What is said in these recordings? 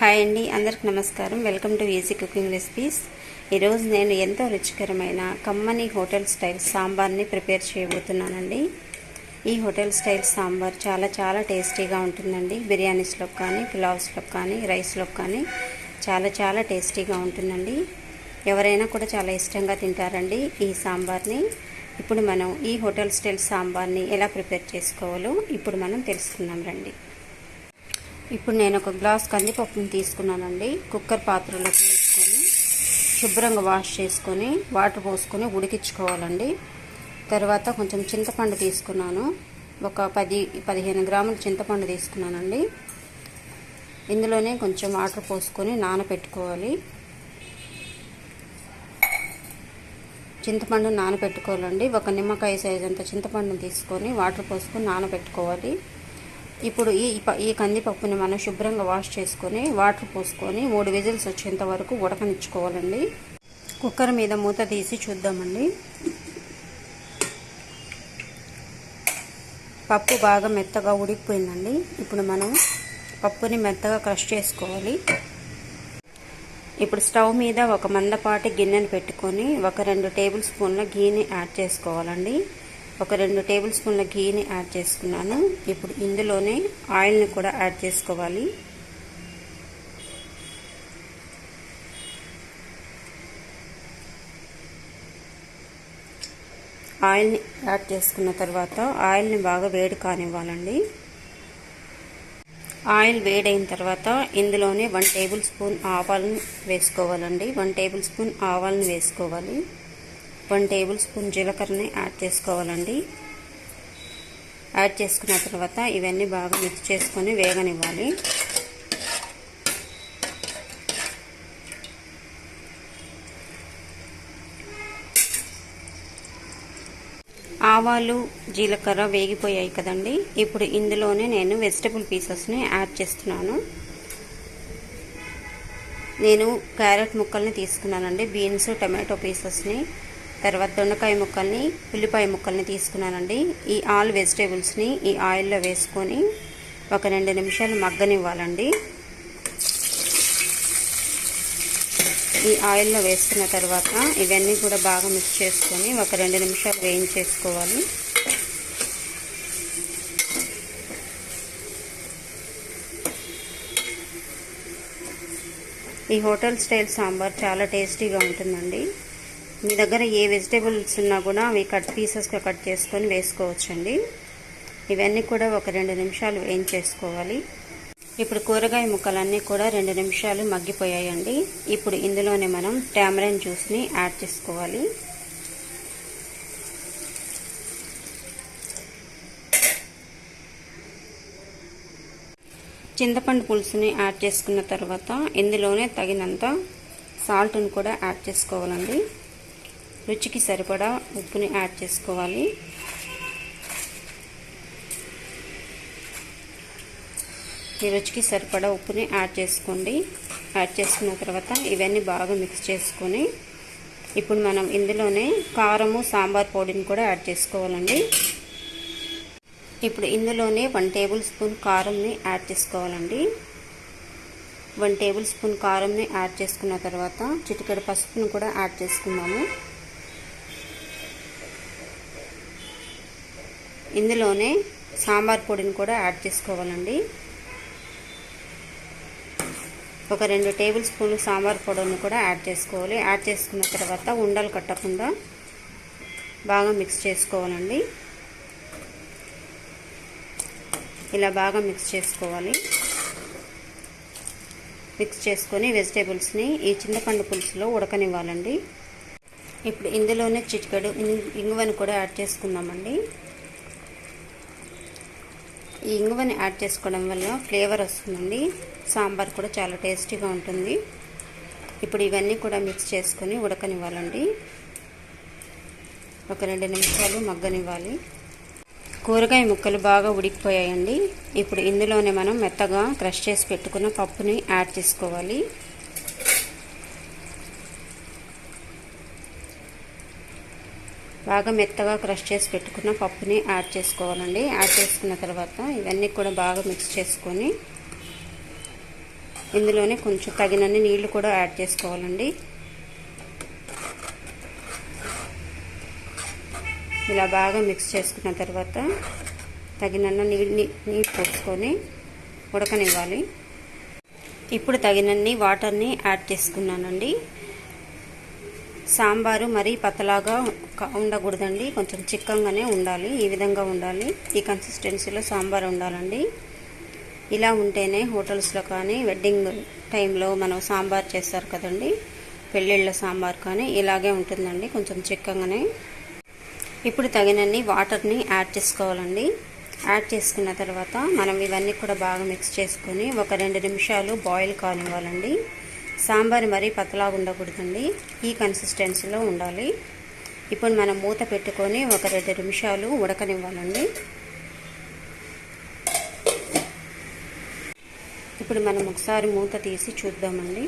Hi అండి అందరికి నమస్కారం. Welcome to easy cooking recipes. ఈరోజు నేను ఎంతో రుచికరమైన కమ్మని హోటల్ స్టైల్ సాంబార్ని ప్రిపేర్ చేయబోతున్నానండి. ఈ హోటల్ స్టైల్ సాంబార్ చాలా చాలా టేస్టీగా ఉంటుందండి. బిర్యానీస్లో కానీ పులావ్స్లో కానీ రైస్లో కానీ చాలా చాలా టేస్టీగా ఉంటుందండి. ఎవరైనా కూడా చాలా ఇష్టంగా తింటారండి ఈ సాంబార్ని. ఇప్పుడు మనం ఈ హోటల్ స్టైల్ సాంబార్ని ఎలా ప్రిపేర్ చేసుకోవాలో ఇప్పుడు మనం తెలుసుకుందాం రండి. ఇప్పుడు నేను ఒక గ్లాస్ కందిపప్పుని తీసుకున్నానండి. కుక్కర్ పాత్రలోకి వేసుకొని శుభ్రంగా వాష్ చేసుకొని వాటర్ పోసుకొని ఉడికించుకోవాలండి. తర్వాత కొంచెం చింతపండు తీసుకున్నాను. ఒక పది పదిహేను గ్రాముల చింతపండు తీసుకున్నానండి. ఇందులోనే కొంచెం వాటర్ పోసుకొని నానబెట్టుకోవాలి చింతపండు నానబెట్టుకోవాలండి ఒక నిమ్మకాయ సైజ్ అంత చింతపండుని తీసుకొని వాటర్ పోసుకొని నానబెట్టుకోవాలి ఇప్పుడు ఈ ఈ కందిపప్పుని మనం శుభ్రంగా వాష్ చేసుకొని వాటర్ పోసుకొని మూడు విజిల్స్ వచ్చేంత వరకు ఉడకనిచ్చుకోవాలండి. కుక్కర్ మీద మూత తీసి చూద్దామండి. పప్పు బాగా మెత్తగా ఉడికిపోయిందండి. ఇప్పుడు మనం పప్పుని మెత్తగా క్రష్ చేసుకోవాలి. ఇప్పుడు స్టవ్ మీద ఒక మందపాటి గిన్నెను పెట్టుకొని ఒక రెండు టేబుల్ స్పూన్ల గీని యాడ్ చేసుకోవాలండి. ఒక రెండు టేబుల్ స్పూన్ల గీని యాడ్ చేసుకున్నాను. ఇప్పుడు ఇందులోనే ఆయిల్ని కూడా యాడ్ చేసుకోవాలి. ఆయిల్ని యాడ్ చేసుకున్న తర్వాత ఆయిల్ని బాగా వేడి కానివ్వాలండి. ఆయిల్ వేడైన తర్వాత ఇందులోనే వన్ టేబుల్ స్పూన్ ఆవాలను వేసుకోవాలండి. వన్ టేబుల్ స్పూన్ ఆవాలను వేసుకోవాలి. వన్ టేబుల్ స్పూన్ జీలకర్రని యాడ్ చేసుకోవాలండి. యాడ్ చేసుకున్న తర్వాత ఇవన్నీ బాగా మిక్స్ చేసుకొని వేగనివ్వాలి. ఆవాలు జీలకర్ర వేగిపోయాయి కదండి. ఇప్పుడు ఇందులోనే నేను వెజిటబుల్ పీసెస్ని యాడ్ చేస్తున్నాను. నేను క్యారెట్ ముక్కల్ని తీసుకున్నానండి. బీన్స్ టమాటో పీసెస్ని. తర్వాత దొండకాయ ముక్కల్ని ఉల్లిపాయ ముక్కల్ని తీసుకున్నానండి. ఈ ఆల్ వెజిటేబుల్స్ని ఈ ఆయిల్లో వేసుకొని ఒక రెండు నిమిషాలు మగ్గనివ్వాలండి. ఈ ఆయిల్లో వేసుకున్న తర్వాత ఇవన్నీ కూడా బాగా మిక్స్ చేసుకొని ఒక రెండు నిమిషాలు వేయించేసుకోవాలి. ఈ హోటల్ స్టైల్ సాంబార్ చాలా టేస్టీగా ఉంటుందండి. మీ దగ్గర ఏ వెజిటేబుల్స్ ఉన్నా కూడా అవి కట్ పీసెస్గా కట్ చేసుకొని వేసుకోవచ్చండి. ఇవన్నీ కూడా ఒక రెండు నిమిషాలు వేయించేసుకోవాలి ఇప్పుడు కూరగాయ ముక్కలన్నీ కూడా రెండు నిమిషాలు మగ్గిపోయాయండి. ఇప్పుడు ఇందులోనే మనం ట్యామరన్ జ్యూస్ని యాడ్ చేసుకోవాలి. చింతపండు పులుసుని యాడ్ చేసుకున్న తర్వాత ఇందులోనే తగినంత సాల్ట్ని కూడా యాడ్ చేసుకోవాలండి. రుచికి సరిపడా ఉప్పుని యాడ్ చేసుకోవాలి. ఈ రుచికి సరిపడా ఉప్పుని యాడ్ చేసుకోండి. యాడ్ చేసుకున్న తర్వాత ఇవన్నీ బాగా మిక్స్ చేసుకొని ఇప్పుడు మనం ఇందులోనే కారము సాంబార్ పొడిని కూడా యాడ్ చేసుకోవాలండి. ఇప్పుడు ఇందులోనే వన్ టేబుల్ స్పూన్ కారంని యాడ్ చేసుకోవాలండి. వన్ టేబుల్ స్పూన్ కారంని యాడ్ చేసుకున్న తర్వాత చిటికెడు పసుపును కూడా యాడ్ చేసుకున్నాము ఇందులోనే సాంబార్ పొడిని కూడా యాడ్ చేసుకోవాలండి. ఒక రెండు టేబుల్ స్పూన్లు సాంబార్ పొడిని కూడా యాడ్ చేసుకోవాలి. యాడ్ చేసుకున్న తర్వాత ఉండలు కట్టకుండా బాగా మిక్స్ చేసుకోవాలండి. ఇలా బాగా మిక్స్ చేసుకోవాలి. మిక్స్ చేసుకొని వెజిటేబుల్స్ని ఈ చింతపండు పులుసులో ఉడకనివ్వాలండి. ఇప్పుడు ఇందులోనే చిటికెడు ఇంగువని కూడా యాడ్ చేసుకుందామండి. ఈ ఇంగువని యాడ్ చేసుకోవడం వల్ల ఫ్లేవర్ వస్తుందండి. సాంబార్ కూడా చాలా టేస్టీగా ఉంటుంది. ఇప్పుడు ఇవన్నీ కూడా మిక్స్ చేసుకొని ఉడకనివ్వాలండి. ఒక రెండు నిమిషాలు మగ్గనివ్వాలి. కూరగాయ ముక్కలు బాగా ఉడికిపోయాయండి. ఇప్పుడు ఇందులోనే మనం మెత్తగా క్రష్ చేసి పెట్టుకున్న పప్పుని యాడ్ చేసుకోవాలి. బాగా మెత్తగా క్రష్ చేసి పెట్టుకున్న పప్పుని యాడ్ చేసుకోవాలండి. యాడ్ చేసుకున్న తర్వాత ఇవన్నీ కూడా బాగా మిక్స్ చేసుకొని ఇందులోనే కొంచెం తగినన్ని నీళ్ళు కూడా యాడ్ చేసుకోవాలండి. ఇలా బాగా మిక్స్ చేసుకున్న తర్వాత తగినన్న నీళ్ళని నీళ్ళు పోసుకొని ఉడకనివ్వాలి. ఇప్పుడు తగినన్ని వాటర్ని యాడ్ చేసుకున్నానండి. సాంబారు మరీ పతలాగా ఉండకూడదండి. కొంచెం చిక్కంగానే ఉండాలి. ఈ విధంగా ఉండాలి. ఈ కన్సిస్టెన్సీలో సాంబార్ ఉండాలండి. ఇలా ఉంటేనే హోటల్స్లో కానీ వెడ్డింగ్ టైంలో మనం సాంబార్ చేస్తారు కదండి. పెళ్ళిళ్ళ సాంబార్ కానీ ఇలాగే ఉంటుందండి. కొంచెం చిక్కంగానే. ఇప్పుడు తగినన్ని వాటర్ని యాడ్ చేసుకోవాలండి. యాడ్ చేసుకున్న తర్వాత మనం ఇవన్నీ కూడా బాగా మిక్స్ చేసుకొని ఒక రెండు నిమిషాలు బాయిల్ కానివ్వాలండి. సాంబార్ మరీ పతలాగా ఉండకూడదండి. ఈ కన్సిస్టెన్సీలో ఉండాలి. ఇప్పుడు మనం మూత పెట్టుకొని ఒక రెండు నిమిషాలు ఉడకనివ్వాలండి. ఇప్పుడు మనం ఒకసారి మూత తీసి చూద్దామండి.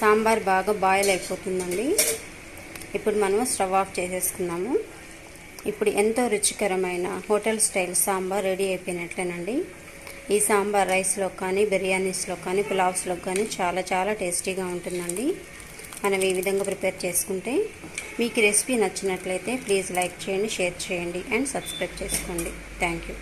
సాంబార్ బాగా బాయిల్ అయిపోతుందండి. ఇప్పుడు మనం స్టవ్ ఆఫ్ చేసేసుకున్నాము. ఇప్పుడు ఎంతో రుచికరమైన హోటల్ స్టైల్ సాంబార్ రెడీ అయిపోయినట్లేనండి. ఈ సాంబార్ రైస్లో కానీ బిర్యానీస్లో కానీ పులావ్స్లో కానీ చాలా చాలా టేస్టీగా ఉంటుందండి. మనం ఈ విధంగా ప్రిపేర్ చేసుకుంటే మీకు రెసిపీ నచ్చినట్లయితే ప్లీజ్ లైక్ చేయండి షేర్ చేయండి అండ్ సబ్స్క్రైబ్ చేసుకోండి. Thank you.